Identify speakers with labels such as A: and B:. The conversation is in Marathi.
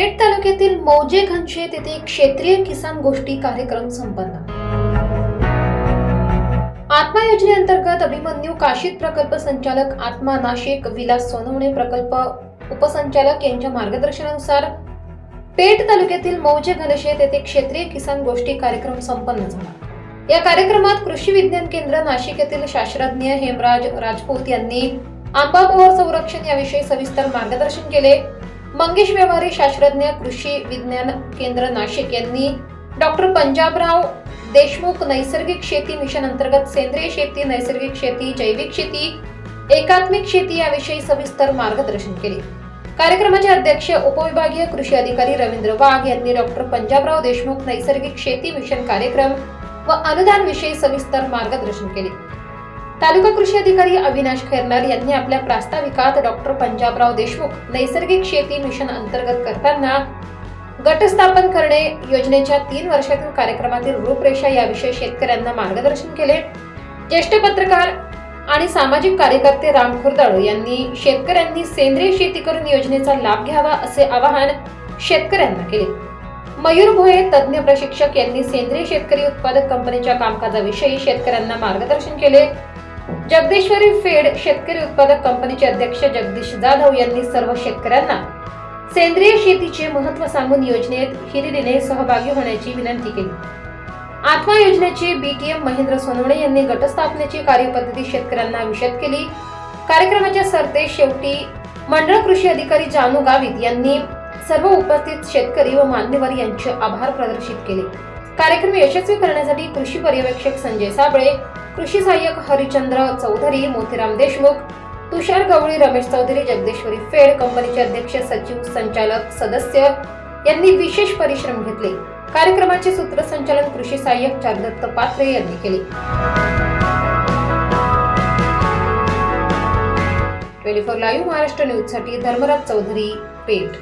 A: पेठ तालुक्यातील मौजे घनशेत येथे क्षेत्रीय किसान गोष्टी कार्यक्रम संपन्न. आत्मा योजनेअंतर्गत अभिमन्यू काशीद प्रकल्प संचालक आत्मा नाशिक विलास सोनवणे प्रकल्प उपसंचालक यांच्या मार्गदर्शनानुसार पेठ तालुक्यातील मौजे घनशेत येथे क्षेत्रीय किसान गोष्टी कार्यक्रम संपन्न झाला. या कार्यक्रमात कृषी विज्ञान केंद्र नाशिक येथील शास्त्रज्ञ हेमराज राजपूत यांनी आंबा मोहर संरक्षण याविषयी सविस्तर मार्गदर्शन केले. मंगेश व्यवहारी शास्त्रज्ञ कृषी विज्ञान केंद्र नाशिक यांनी डॉक्टर पंजाबराव देशमुख नैसर्गिक शेती मिशन अंतर्गत सेंद्रिय शेती नैसर्गिक शेती जैविक शेती एकात्मिक शेती याविषयी सविस्तर मार्गदर्शन केले. कार्यक्रमाचे अध्यक्ष उपविभागीय कृषी अधिकारी रवींद्र वाघ यांनी डॉक्टर पंजाबराव देशमुख नैसर्गिक शेती मिशन कार्यक्रम व अनुदान विषयी सविस्तर मार्गदर्शन केले. तालुका कृषी अधिकारी अविनाश खैरनार यांनी आपल्या प्रास्ताविकात डॉक्टर पंजाबराव देशमुख नैसर्गिक शेती मिशन अंतर्गत करताना गट स्थापन करणे योजनेच्या तीन वर्षातील कार्यक्रमातील रूपरेषा याविषयी शेतकऱ्यांना मार्गदर्शन केले. ज्येष्ठ पत्रकार आणि सामाजिक कार्यकर्ते राम खुर्दळ यांनी शेतकऱ्यांनी सेंद्रिय शेती करून योजनेचा लाभ घ्यावा असे आवाहन शेतकऱ्यांना केले. मयूर भोये तज्ज्ञ प्रशिक्षक यांनी सेंद्रिय शेतकरी उत्पादक कंपनीच्या कामकाजाविषयी शेतकऱ्यांना मार्गदर्शन केले. जगदीश्वरी फेड शेतकरी उत्पादक कंपनीचे अध्यक्ष जगदीश जाधव यांनी सर्व शेतकऱ्यांना सेंद्रिय शेतीचे महत्त्व सांगून योजनेत हिरिरीने सहभागी होण्याची विनंती केली. आत्मा योजनेचे बीटीएम महेंद्र सोनवणे यांनी गटस्थापनेची कार्यपद्धती शेतकऱ्यांना विशद केली. कार्यक्रमाच्या सरते शेवटी मंडळ कृषी अधिकारी जानू गावित यांनी सर्व उपस्थित शेतकरी व मान्यवर यांचे आभार प्रदर्शित केले. कार्यक्रम यशस्वी करण्यासाठी कृषी पर्यवेक्षक संजय साबळे कृषी सहाय्यक हरिचंद्र चौधरी मोतीराम देशमुख तुषार गवळी रमेश चौधरी जगदेश्वरी फेड कंपनीचे अध्यक्ष सचिव संचालक सदस्य यांनी विशेष परिश्रम घेतले. कार्यक्रमाचे सूत्रसंचालन कृषी सहाय्यक चारदत्त पात्रे यांनी केले. ट्वेंटी फोर लाईव्ह महाराष्ट्र न्यूजसाठी धर्मराज चौधरी पेठ.